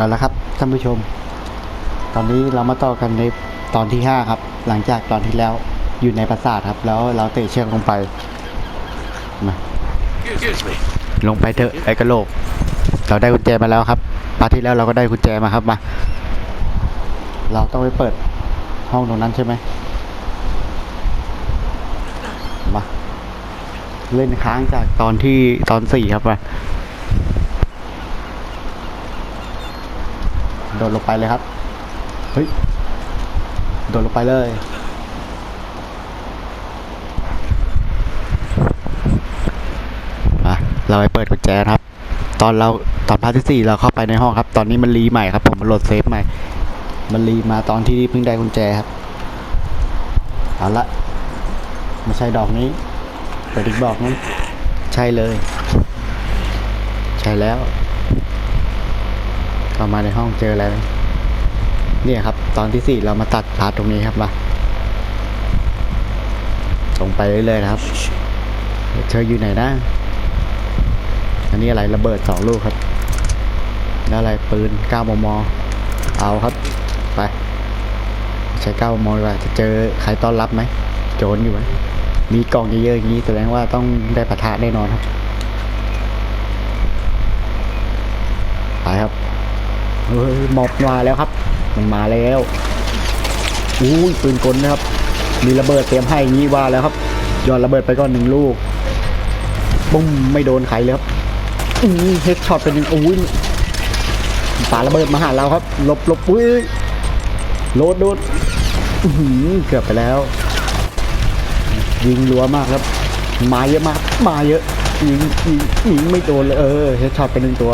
เอาละครับท่านผู้ชม ตอนนี้เรามาต่อกันในตอนที่ห้าครับ หลังจากตอนที่แล้วอยู่ในปราสาทครับ แล้วเราเตะเชือกลงไปมาลงไปเถอะไอ้กระโหลก เราได้กุญแจมาแล้วครับปาทที่แล้วเราก็ได้กุญแจมาครับมา เราต้องไปเปิดห้องตรงนั้นใช่ไหมมาเล่นค้างจากตอนที่ตอนสี่ครับมา โดดลงไปเลยครับ เฮ้ย โดดลงไปเลยมาเราไปเปิดกุญแจครับ ตอนเราตอนพาร์ทที่สี่เราเข้าไปในห้องครับ ตอนนี้มันรีใหม่ครับ ผมมันโหลดเซฟใหม่ มันรีมาตอนที่เพิ่งได้กุญแจครับ เอาละไม่ใช่ดอกนี้เปิดอีกดอกนึงใช่เลย ใช่แล้ว เข้ามาในห้องเจออะไรเนี่ยครับ ตอนที่สี่เรามาตัดพาร์ทตรงนี้ครับมาส่งไปเรื่อยๆนะครับเธออยู่ไหนนะอันนี้อะไรระเบิดสองลูกครับ แล้วอะไรปืน9มม เอาครับ ไป ใช้9มมดีกว่าจะเจอใครต้อนรับไหมโจรอยู่ไหมมีกล่องเยอะๆอย่างนี้แสดงว่าต้องได้ปะทะแน่นอนครับ ไปครับ เฮ้ยหมอบมาแล้วครับ มันมาแล้วอุ้ยปืนกลนะครับ มีระเบิดเตรียมให้อย่างนี้ว่าแล้วครับย้อนระเบิดไปก่อนหนึ่งลูกปุ้มไม่โดนใครเลยครับอือเฮดช็อตเป็นยังอุ้ยปาระเบิดมาหาเราครับหลบหลบอุ้ยโลดโดดอื้อหือเกือบไปแล้ว ยิงรัวมากครับมาเยอะมากมาเยอะยิงยิงยิงไม่โดนเลยเออเฮดช็อตเป็นหนึ่งตัว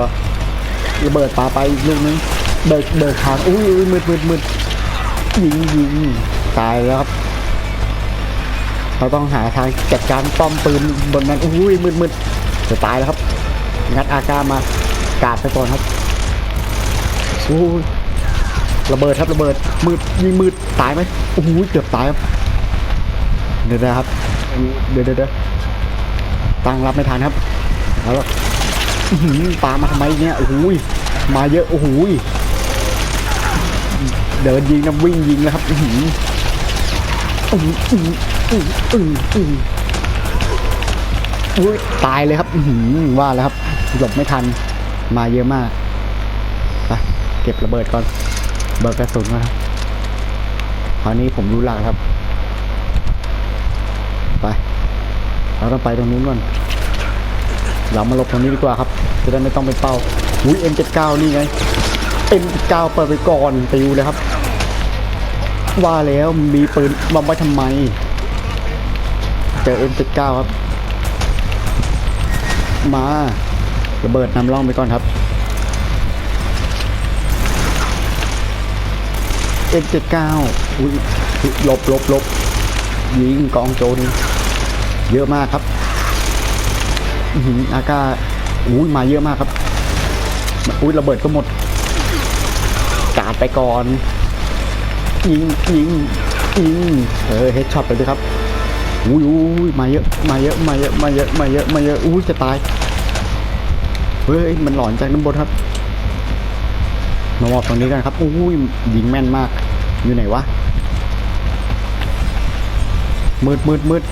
ระเบิดปาไปอีกลูกนึงเบิกเบิกทางอุ้ยอุ้ยมืดมืดมืดยิงยิงตายแล้วครับ เราต้องหาทางจัดการป้อมปืนบนนั้นอุ้ยมืดมืดจะตายแล้วครับ งัดอากามากาดไปก่อนครับอุ้ยระเบิดครับระเบิดมืดยิงมืดตายไหมโอ้โหเกือบตายครับเดี๋ยวนะครับเดี๋ยวเดี๋ยวเตั้งรับไม่ทันครับแล้ว ปลามาทำไมเนี่ยโอ้โหมาเยอะโอ้โหเดินยิงนะวิ่งยิงนะครับอื้อหืออื้อหืออื้อหืออื้อหืออุ้ยตายเลยครับอื้อหือว่าแล้วครับหลบไม่ทัน มาเยอะมากไปเก็บระเบิดก่อนเบิกกระสุนก่อนครับคราวนี้ผมรู้หลักครับ ไป เราต้องไปตรงนู้นก่อน เรามาหลบตรงนี้ดีกว่าครับ จะได้ไม่ต้องไปเป้าอุ้ย M79 นี่ไง M79 เปิดไปก่อนติวเลยครับ ว่าแล้วมีปืนวางไว้ทำไม เจอ M79 ครับ มาระเบิดนำร่องไปก่อนครับ M79 อุ้ยหลบหลบหลบยิงกองโจรเยอะมากครับ อ้ากาอุ้ยมาเยอะมากครับ อุ้ยระเบิดก็หมด กาดไปก่อน ยิงยิงยิงเออเฮดช็อตไปด้วยครับอุ้ยอุ้ยมาเยอะมาเยอะมาเยอะมาเยอะมาเยอะมาเยอะอุ้ยจะตายเฮ้ยมันหลอนจากน้ำบนครับมาหมอบตรงนี้กันครับอุ้ยยิงแม่นมาก อยู่ไหนวะมืดมืดมืด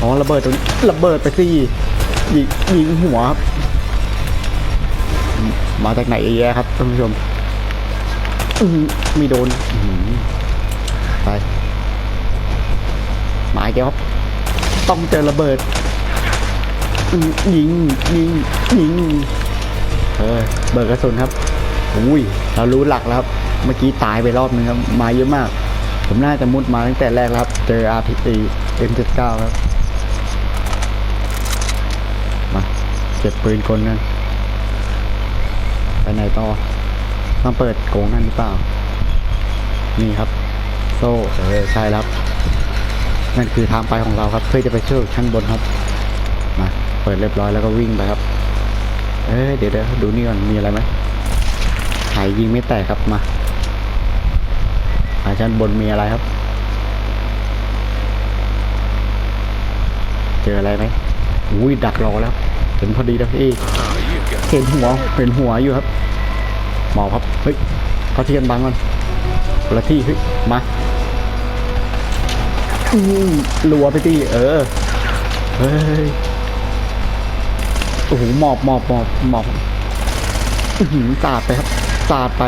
อ๋อระเบิดตรงนี้ระเบิดไปสิยิงยิงหัวครับมาจากไหนเอะครับท่านผู้ชมไม่โดนไปหมายแกครับ ต้องเจอระเบิดยิงยิงยิงเออเบิดกระสุนครับอุ้ยเรารู้หลักแล้วครับ เมื่อกี้ตายไปรอบนึงครับ มาเยอะมาก ผมน่าจะมุดมาตั้งแต่แรกแล้วครับ เจอ RPD M79 ครับ มา เก็บปืนคนกันไปไหนต่อต้องเปิดโกงนั่นหรือเปล่า นี่ครับ โซ่เออใช่ครับ นั่นคือทางไปของเราครับ เพื่อจะไปเชื่อข้างบนครับ มา เปิดเรียบร้อยแล้วก็วิ่งไปครับ เอ้ยเดี๋ยวเดี๋ยวดูนี่ก่อนมีอะไรไหมหายยิงไม่แตกครับมาหาชั้นบนมีอะไรครับ เจออะไรไหมอุ้ยดักรอแล้ว เห็นพอดีแล้วพี่ Oh, you got เห็นหัวเห็นหัวอยู่ครับมอบครับเฮ้ยเขาที่กันบังก่อนคนละที่เฮ้ยมาอืมรัวไปที่เออเฮ้ยโอ้โหหมอบหมอบหมอบหมอบอื้อหือสาดไปครับสาดไป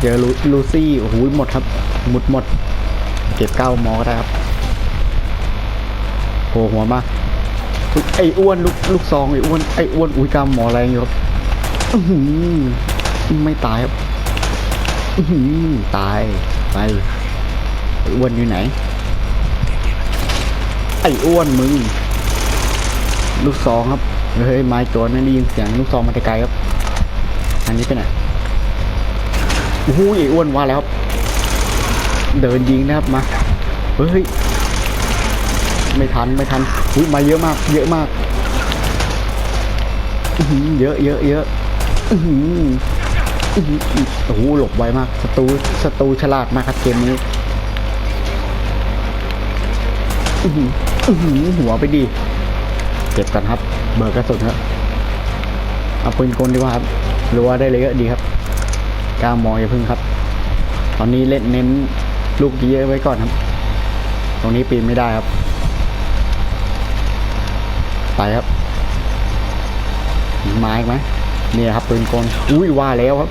เจอลูลูซี่โอ้โหหมดครับหมดหมดเก็บเก้ามอก็ได้ครับโผล่หัวมาอุ๊ย ไอ้อ้วนลูกลูกซองไอ้อ้วนไอ้อ้วนอุ้ยกำหมอแรงอยู่ครับไม่ตายครับตายไปไอ้อ้วนอยู่ไหน ไอ้อ้วนมึง ลูกซองครับเฮ้ยไม้ตัวนั่นได้ยินเสียงลูกซองมาไกลครับ อันนี้ไปไหนโอ้โหไอ้อ้วนว่าแล้วครับเดินยิงนะครับมาเฮ้ย ไม่ทันไม่ทันอุ้ยมาเยอะมาก เยอะมากอื้อหือเยอะเยอะเยอะอื้อหืออื้อหือโอ้โหหลบไวมากศัตรูศัตรูฉลาดมากครับเกมนี้อื้อหืออื้อหือหัวไปดีเก็บกันครับ เบิร์กระสุนครับเอาปืนกลดีกว่าครับรัวได้เลยก็ดีครับก้ามออย่าพึ่งครับ ตอนนี้เล่นเน้นลูกเยอะไว้ก่อนครับ ตรงนี้ปีนไม่ได้ครับ ไปครับมีไม้อีกไหมเนี่ยครับปืนกลอุ้ยว่าแล้วครับ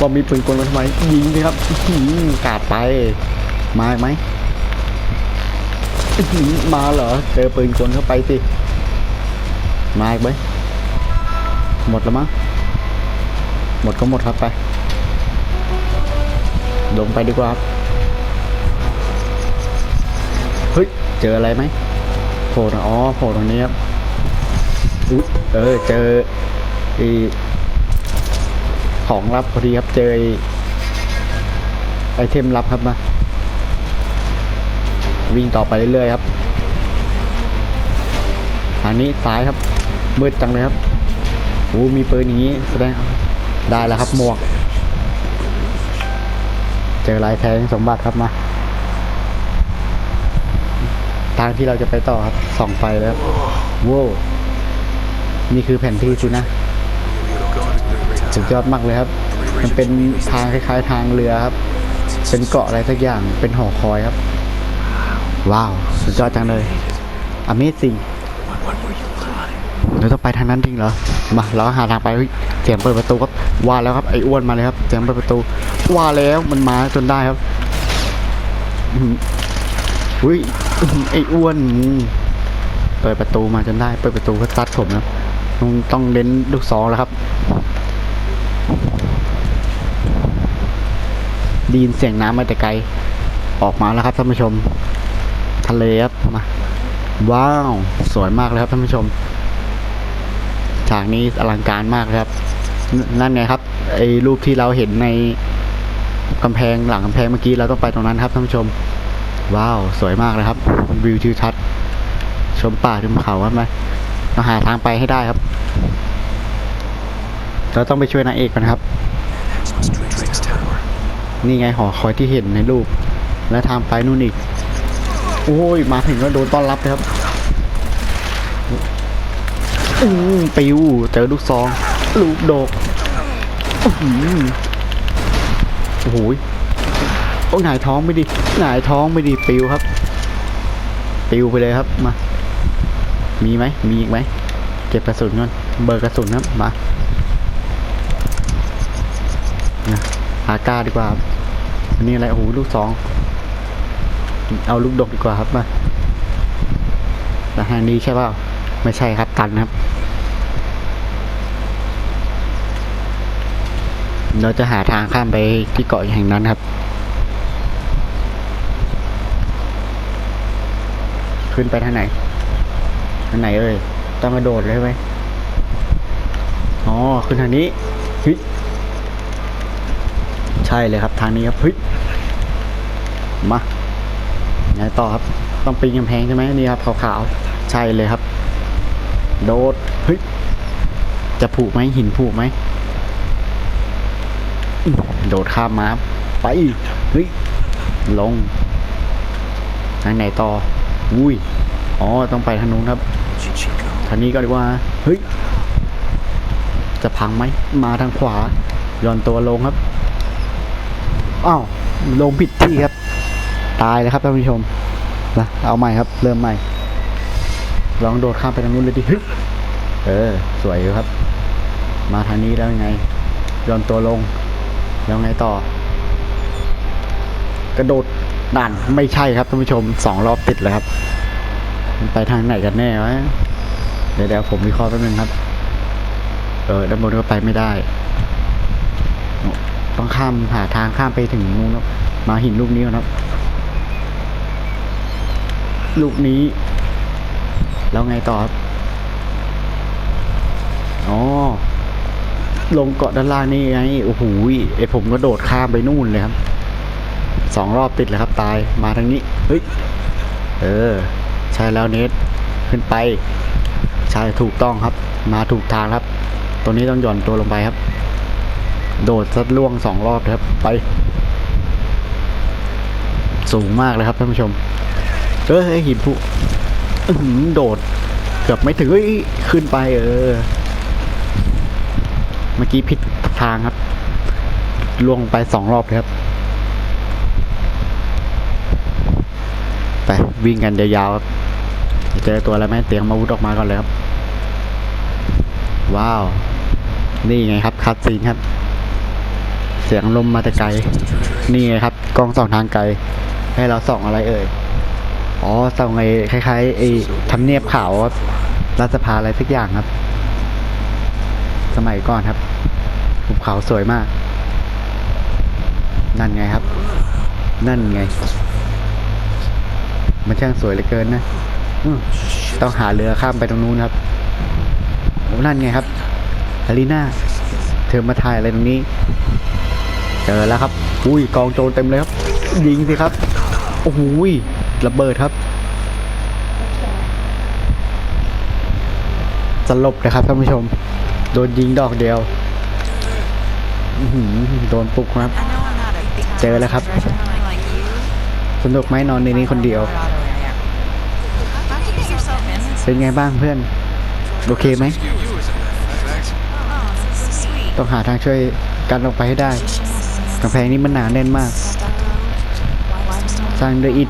ว่ามีปืนกลมาทำไมยิงเลยครับอื้อหือกาดไปมาอีกไหมมาเหรอเจอปืนกลเข้าไปสิมาอีกไหมหมดแล้วมั้งหมดก็หมดครับไป ลงไปดีกว่าครับเฮ้ยเจออะไรไหมโผล่อ๋อโผล่ตรงนี้ครับ เออเจอไอของลับพอดีครับเจอไอเทมลับครับมาวิ่งต่อไปเรื่อยๆครับทางนี้ซ้ายครับมืดจังเลยครับโอ้มีปืนอย่างนี้แสดงได้แล้วครับหมวก เจอลายแทงสมบัติครับมาทางที่เราจะไปต่อครับส่องไฟแล้วครับว้าว นี่คือแผนที่สินะสุดยอดมากเลยครับ มันเป็นทางคล้ายๆ ทางเรือครับ เป็นเกาะอะไรสักอย่าง เป็นหอคอยครับ ว้าว สุดยอดจังเลย Amazing เราต้องไปทางนั้นจริงเหรอ มาเราหาทางไปเสียงเปิดประตูครับ ว่าแล้วครับไอ้อ้วนมาเลยครับเสียงเปิดประตู ว่าแล้วมันมาจนได้ครับอุ้ยไอ้อ้วน เปิดประตูมาจนได้ เปิดประตูก็ซัดผมนะ ต้องต้องเล่นลูกซองแล้วครับไดยินเสียงน้ำมาแต่ไกล ออกมาแล้วครับท่านผู้ชม ทะเลครับมาว้าว สวยมากเลยครับท่านผู้ชม ฉากนี้อลังการมากเลยครับนนั่นไงครับไอ้รูปที่เราเห็นในกำแพงหลังกำแพงเมื่อกี้เราต้องไปตรงนั้นครับท่านผู้ชม ว้าว สวยมากเลยครับ วิวทิวทัศน์ชมป่าชมเขาครับไหม เราหาทางไปให้ได้ครับ เราต้องไปช่วยนางเอกกันครับ นี่ไงหอคอยที่เห็นในรูป และทางไปนู่นอีก โอ้ย มาถึงก็โดนต้อนรับเลยครับอืมปิวเจอลูกซองลูกดกอื้อหือโอ้โหโอ้หงายท้องไม่ดีหงายท้องไม่ดีปิวครับ ปิวไปเลยครับมา มีไหมมีอีกไหมเก็บกระสุนก่อนเบอร์กระสุนครับมาหาก้าดีกว่าครับอันนี้อะไรโอ้โหลูกซองเอาลูกดกดีกว่าครับมาแต่ทางนี้ใช่เปล่าไม่ใช่ครับตันครับ เราจะหาทางข้ามไปที่เกาะแห่งนั้นครับ ขึ้นไปทางไหน ทางไหนเอ่ยต้องกระโดดเลยไหมอ๋อขึ้นทางนี้ฮ้ยใช่เลยครับทางนี้ครับฮ้ยมาไงต่อครับต้องปีนกำแพงใช่ไหมนี่ครับขาวๆใช่เลยครับ โดดเฮ้ยจะผูกไหมหินผูกไหมโดดข้ามมาไปเฮ้ยลงทางไหนต่อ อุ้ย อ๋อ ต้องไปทางนู้นครับทางนี้ก็ดีกว่า เฮ้ย จะพังไหม มาทางขวาย่อนตัวลงครับ อ้าว ลงผิดที่ครับ ตายเลยครับท่านผู้ชมนะเอาใหม่ครับ เริ่มใหม่ ลองโดดข้ามไปทางนู้นเลยดิฮึเออ สวยอยู่ครับ มาทางนี้แล้วยังไงย่อนตัวลง แล้วไงต่อ กระโดดด่านไม่ใช่ครับท่านผู้ชมสองรอบติดเลยครับ มันไปทางไหนกันแน่วะเดี๋ยวเดี๋ยวผมวิเคราะห์แป๊บนึงครับ เออด้านบนก็ไปไม่ได้ ต้องข้ามหาทางข้ามไปถึงนู้นครับมาหินลูกนี้ครับ ลูกนี้ แล้วไงต่อครับอ๋อลงเกาะด้านล่างนี่ไงโอ้โหไอผมก็โดดข้ามไปนู่นเลยครับสองรอบติดเลยครับ ตายมาทางนี้ เฮ้ย เออ ใช่แล้วเนทขึ้นไป ใช่ถูกต้องครับ มาถูกทางครับ ตัวนี้ต้องหย่อนตัวลงไปครับ โดดซัดล่วงสองรอบเลยครับ ไป สูงมากเลยครับท่านผู้ชมเออไอหินผู้โดดเกือบไม่ถึงเฮ้ยขึ้นไป เออ เมื่อกี้ผิดทางครับล่วงไปสองรอบเลยครับไปวิ่งกันยาวๆครับ เจอตัวอะไรไหมเตียมอาวุธออกมาก่อนเลยครับ ว้าว นี่ไงครับคัดซีนครับ เสียงลมมาแต่ไกล นี่ไงครับกล้องส่องทางไกล ให้เราส่องอะไรเอ่ย อ๋อส่องไอ้คล้ายๆไอ้ทำเนียบขาวรัฐสภาอะไรสักอย่างครับ สมัยก่อนครับภูเขาสวยมาก นั่นไงครับ นั่นไง มันช่างสวยเหลือเกินนะ ต้องหาเรือข้ามไปตรงนู้นครับโอ้นั่นไงครับอารีนาเธอมาถ่ายอะไรตรงนี้ เจอแล้วครับ อุ้ยกองโจรเต็มเลยครับ ยิงสิครับ โอ้โหระเบิดครับ สลบเลยครับท่านผู้ชม โดนยิงดอกเดียวอื้อหือโดนปลุกครับ เจอแล้วครับ สนุกไหมนอนในนี้คนเดียว เป็นไงบ้างเพื่อน โอเคไหม ต้องหาทางช่วยกันออกไปให้ได้กำแพงนี้มันหนาแน่นมาก สร้างด้วยอิฐ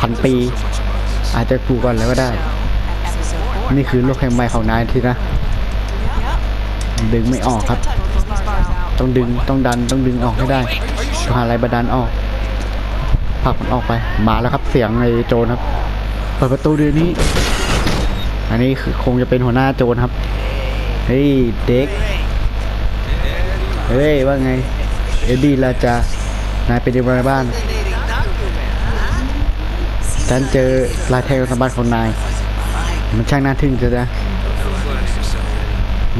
พันปี อาจจะกูก่อนแล้วก็ได้ นี่คือโลกแห่งใหม่ของนายทีนะ ดึงไม่ออกครับ ต้องดึงต้องดันต้องดึงออกให้ได้หาอะไรบาดาลออกผลักมันออกไป มาแล้วครับเสียงไอ้โจรครับ เปิดประตูเดือนนี้ อันนี้คือคงจะเป็นหัวหน้าโจรครับ เฮ้ยเด็ก เฮ้ยว่าไง เอ็ดดี้ลาจานายเป็นยังไงบ้างฉันเจอลายแทงสมบัติของนาย มันช่างน่าทึ่งเสียนะ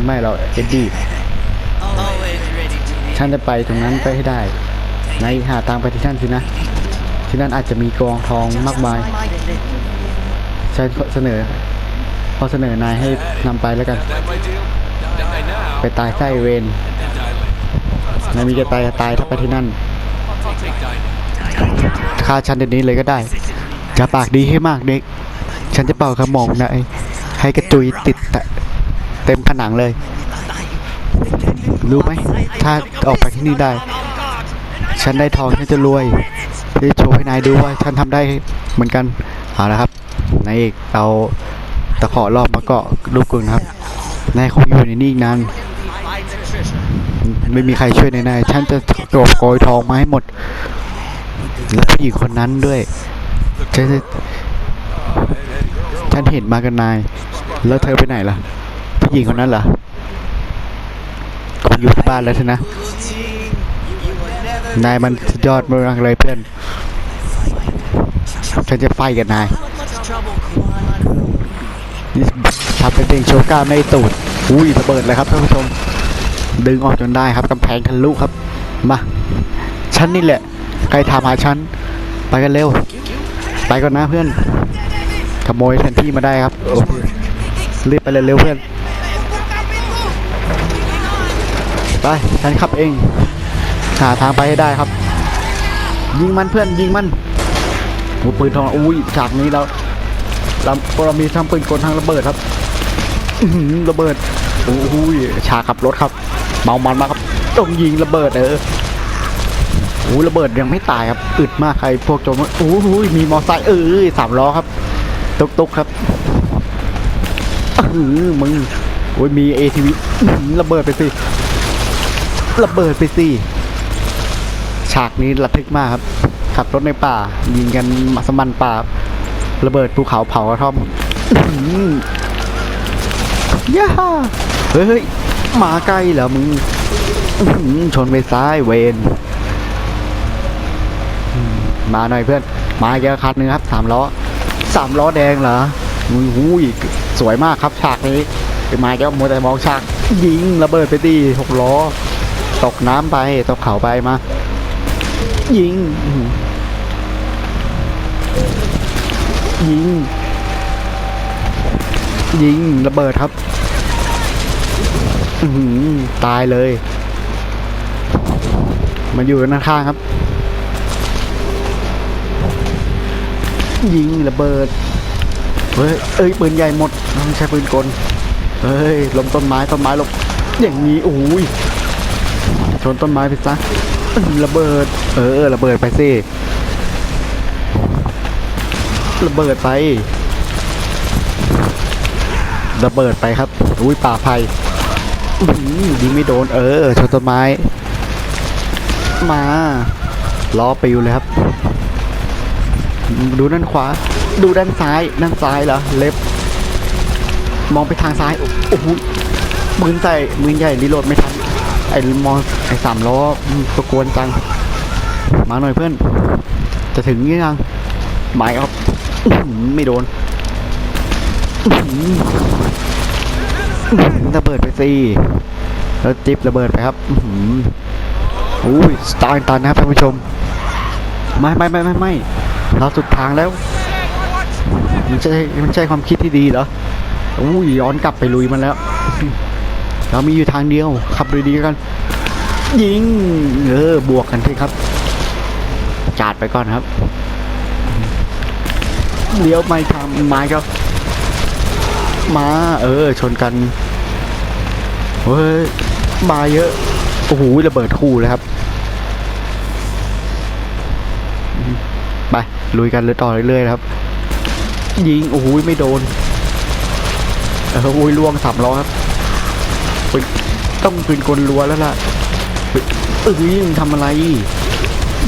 ไม่หรอกเอ็ดดี้ ฉันจะไปตรงนั้นไปให้ได้นายหาทางไปที่นั่นสินะ ที่นั่นอาจจะมีกองทองมากมายฉันเสนอ อเสนอนายให้นำไปแล้วกัน ไปตายไส้เวนนายมีจะตายตายถ้าไปที่นั่นฆ่าฉันเดี๋ยวนี้เลยก็ได้จะปากดีให้มากเด็ก ฉันจะเป่ากระหม่อมนายให้กระจุยติดเต็มผนังเลย รู้ไหม ถ้าออกไปที่นี่ได้ ฉันได้ทองฉันจะรวยจะโชว์ให้นายดูว่าฉันทำได้เหมือนกัน เอาละครับนายเอกเอา ตะขอรอบมาเกาะลูกกึ่งนะครับนายคงอยู่ในนี้อีกนานไม่มีใครช่วยนายนายฉันจะกอบโกยทองมาให้หมด และผู้หญิงคนนั้นด้วยฉันจะฉันเห็นมากับนาย แล้วเธอไปไหนล่ะ ผู้หญิงคนนั้นเหรอคงอยู่ที่บ้านแล้วนะ นายมันยอดมากเลยเพื่อน ฉันจะไฟกับนาย ทำเป็นเพลงโชก้าไมในตูดอุ้ยระเบิดเลยครับท่านผู้ชม ดึงออกจนได้ครับกำแพงทะลุครับ มาฉันนี่แหละ ใครถามหาฉัน ไปกันเร็ว ไปก่อนนะเพื่อน ขโมยแผนที่มาได้ครับโอเครีบไปเร็วๆเพื่อน ไป ฉันขับเอง หาทางไปให้ได้ครับ ยิงมันเพื่อนยิงมันปืนทองอุ้ยฉากนี้เรา เราเรามีทั้งปืนกลทั้งระเบิดครับระเบิดโอ้โหชาขับรถครับ เมามันมากครับต้องยิงระเบิดเออโอ้ระเบิดยังไม่ตายครับอึดมากใครพวกโจรโอ้โหมีมอไซค์เออสามล้อครับตุกตุกๆครับอื้ออมึงโอ้ยมี ATV อื้อหือระเบิดไปสิระเบิดไปสิฉากนี้ระทึกมากครับขับรถในป่า ยิงกันมาสมันป่า ระเบิดภูเขาเผากระท่อมย่าเฮ้ยเฮ้ยหมาใกล้เหรอมึงชนไปซ้ายเวนมาหน่อยเพื่อน มาเยอะคันหนึงครับสามล้อสามล้อแดงเหรออุ้ยอุ้ยสวยมากครับฉากนี้ไปมาแก้วมัวแต่มองฉากยิงระเบิดไปดีหกล้อ ตกน้ำไปตกเขาไปมา ยิง ยิง ยิงระเบิดครับอือตายเลย มันอยู่ด้านข้างครับ ยิงระเบิด เฮ้ย เอ้ย ปืนใหญ่หมดต้องใช้ปืนกล เฮ้ยล้มต้นไม้ต้นไม้ลบอย่างนี้โอ้ยชนต้นไม้ไปซะระเบิด เออ ระเบิดไปสิ ระเบิดไประเบิดไปครับอุ้ยป่าไผ่อื้อหือยิงไม่โดนเออชนต้นไม้ มาล้อปิวเลยครับ ดูด้านขวา ดูด้านซ้าย ด้านซ้ายเหรอเล็บ มองไปทางซ้ายโอ้โหมืนใส่มืนใหญ่รีโหลดไม่ทันไอ้มองไอ้สามล้อมันตะกวนจัง มาหน่อยเพื่อน จะถึงยังหมายครับอื้อหือ ไม่โดนอื้อหืออื้อหือระเบิดไปสิแล้วจิ๊บระเบิดไปครับอื้อหืออุ้ยสไตล์ตันนะครับท่านผู้ชม ไม่ไม่ไม่ไม่ไม่เราสุดทางแล้ว มันใช่มันใช่ความคิดที่ดีเหรออุ้ยย้อนกลับไปลุยมันแล้ว เรามีอยู่ทางเดียว ขับดีๆกัน ยิง เออบวกกันสิครับ จาดไปก่อนครับ เลี้ยวไม่ทำไม้ครับมาเออ ชนกันเฮ้ยมาเยอะโอ้โหระเบิดคู่เลยครับ ไปลุยกันเลยต่อเรื่อยๆครับ ยิงโอ้โหไม่โดนเออโอ้ยล่วงสามล้อครับต้องปืนกลรัวแล้วล่ะเฮ้ยเอ้ยมึงทำอะไร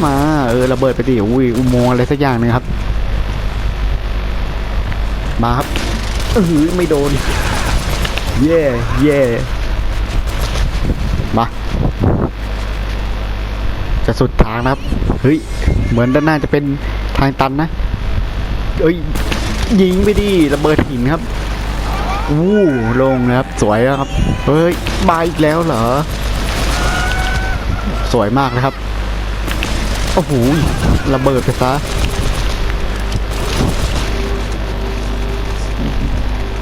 มา เออระเบิดไปดิอุ้ยอุโมงอะไรสักอย่างหนึงครับ มาครับ เออไม่โดน เย่เย่มา จะสุดทางนะครับ เฮ้ย เหมือนด้านหน้าจะเป็นทางตันนะ เอ้ย ยิงไปดิระเบิดหินครับอู้ลงนะครับ สวยนะครับ เฮ้ยมาอีกแล้วเหรอ สวยมากนะครับ โอ้โห ระเบิดไปซะ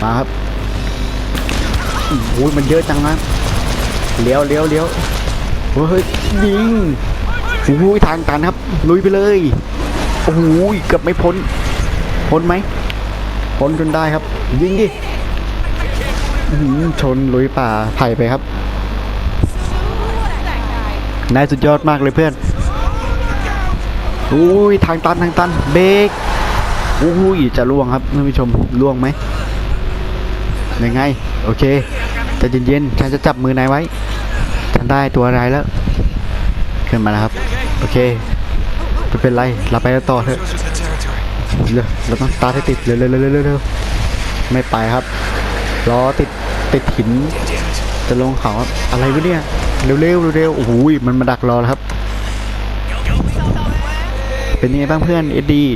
มาครับโอ้โหมันเยอะจังนะเลี้ยวเลี้ยวเลี้ยวเฮ้ยยิงโอ้โหทางตันครับ ลุยไปเลยโอ้โหเกือบไม่พ้น พ้นไหมพ้นจนได้ครับ ยิงดิชนลุยป่าไผ่ไปครับนายสุดยอดมากเลยเพื่อนอุ้ยทางตันทางตันเบรกอุ้ยจะล่วงครับท่านผู้ชมล่วงไหม ยังไง โอเคจะเย็นๆฉันจะจับมือนายไว้ ฉันได้ตัวนายแล้ว ขึ้นมาแล้วครับ โอเคไม่เป็นไรเราไปต่อเถอะเร็วเราต้องตาร์ทให้ติดเร็วเร็วเร็วเร็วเร็วไม่ไปครับล้อติดติดหินจะลงเขาอะไรวะเนี่ยเร็วเร็วเร็วเร็วโอ้โหมันมาดักรอแล้วครับ เป็นยังไงบ้างเพื่อนเอ็ดดี้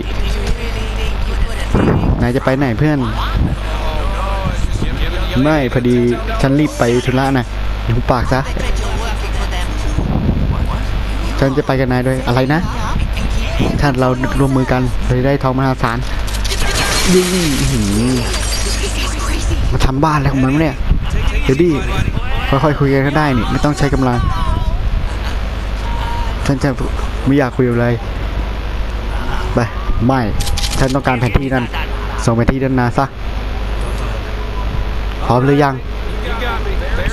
นายจะไปไหนเพื่อน ไม่พอดีฉันรีบไปธุระนะหูปากซะ ฉันจะไปกับนายด้วยอะไรนะ ถ้าเราร่วมมือกันเราจะได้ทองมหาศาลยิงมาทำบ้านอะไรของมันเนี่ย เดี๋ยวดิค่อยๆคุยกันก็ได้นี่ ไม่ต้องใช้กำลัง ฉันจะไม่อยากคุยอะไรไปไม่ ฉันต้องการแผนที่นั่นส่งแผนที่ด้านหนาซะ พร้อมหรือยัง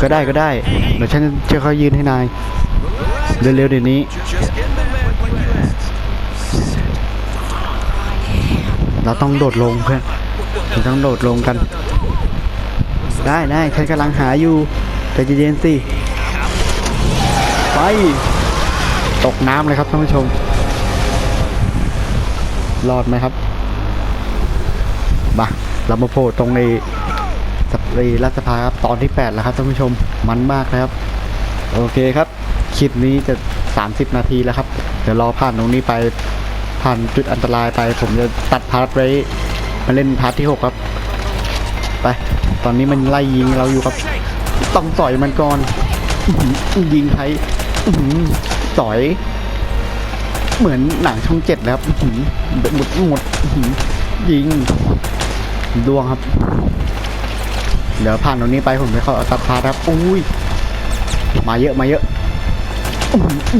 ก็ได้ก็ได้เดี๋ยวฉันจะค่อยยืนให้นาย เร็วๆเดี๋ยวนี้ เราต้องโดดลงเพื่อนเราต้องโดดลงกัน ได้ได้ฉันกำลังหาอยู่ใจเย็นๆสิไปตกน้ำเลยครับท่านผู้ชม รอดไหมครับ มา เรามาโผล่ตรงใน สปรีรัฐสภาครับตอนที่ 8 แล้วครับท่านผู้ชมมันมากนะครับ โอเคครับ คลิปนี้จะ 30 นาทีแล้วครับ เดี๋ยวรอผ่านตรงนี้ไปผ่านจุดอันตรายไป ผมจะตัดพาร์ทไว้มาเล่นพาร์ทที่ 6 ครับ ไป ตอนนี้มันไล่ยิงเราอยู่ครับ ต้องต่อยมันก่อนยิงใครอื้อหือต่อย เหมือนหนังช่องเจ็ดแล้วครับอื้อหือหมดหมดหยิงดวงครับ เดี๋ยวผ่านตรงนี้ไปผมจะเข้าตัดพาครับอุ้ยมาเยอะมาเยอะ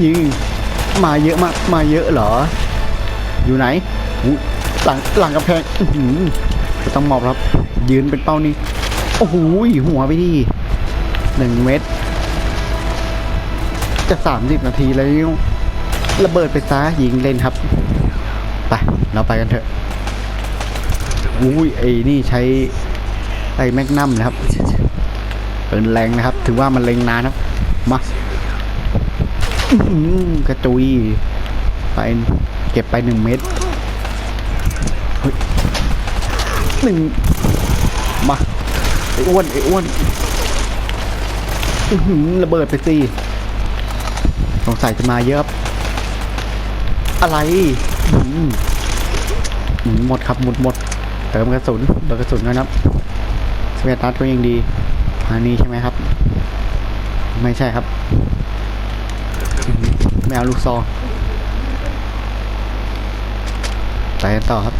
ยิงมาเยอะมากมาเยอะเหรอ อยู่ไหนหลังหลังกระแพงจะต้องมอบครับ ยืนเป็นเป้านี่โอ้โหหัวไปที่หนึ่งเมตรจะสามสิบนาทีแล้วระเบิดไปซะยิงเล่นครับ ไป เราไปกันเถอะอุ้ยไอ้นี่ใช้ ไอ้แมกนัมนะครับเป็นแรงนะครับ ถือว่ามันเล็งนานครับ มาอืกระจุยไปเก็บไปหนึ่งเม็ดหนึ่งมาไอ้อ้วนไอ้อ้วนอืระเบิดไปสิสงสัยจะมาเยอะอะไรหมดครับหมดหมดเติมกระสุนเติมกระสุนกันครับ สเวตนัดก็ยังดีอันนี้ใช่ไหมครับ ไม่ใช่ครับอืมไม่เอาลูกซองไปกันต่อครับ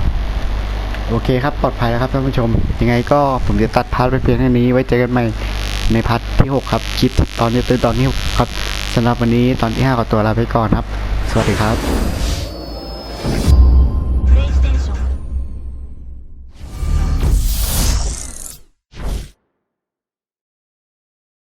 โอเคครับ ปลอดภัยแล้วครับท่านผู้ชม ยังไงก็ผมจะตัดพาร์ทไปเพียงแค่นี้ ไว้เจอกันใหม่ในพาร์ทที่ 6 ครับ คลิปตอนนี้ตื่นตอนที่6ครับสำหรับวันนี้ตอนที่5ขอตัวลาไปก่อนครับ สวัสดีครับ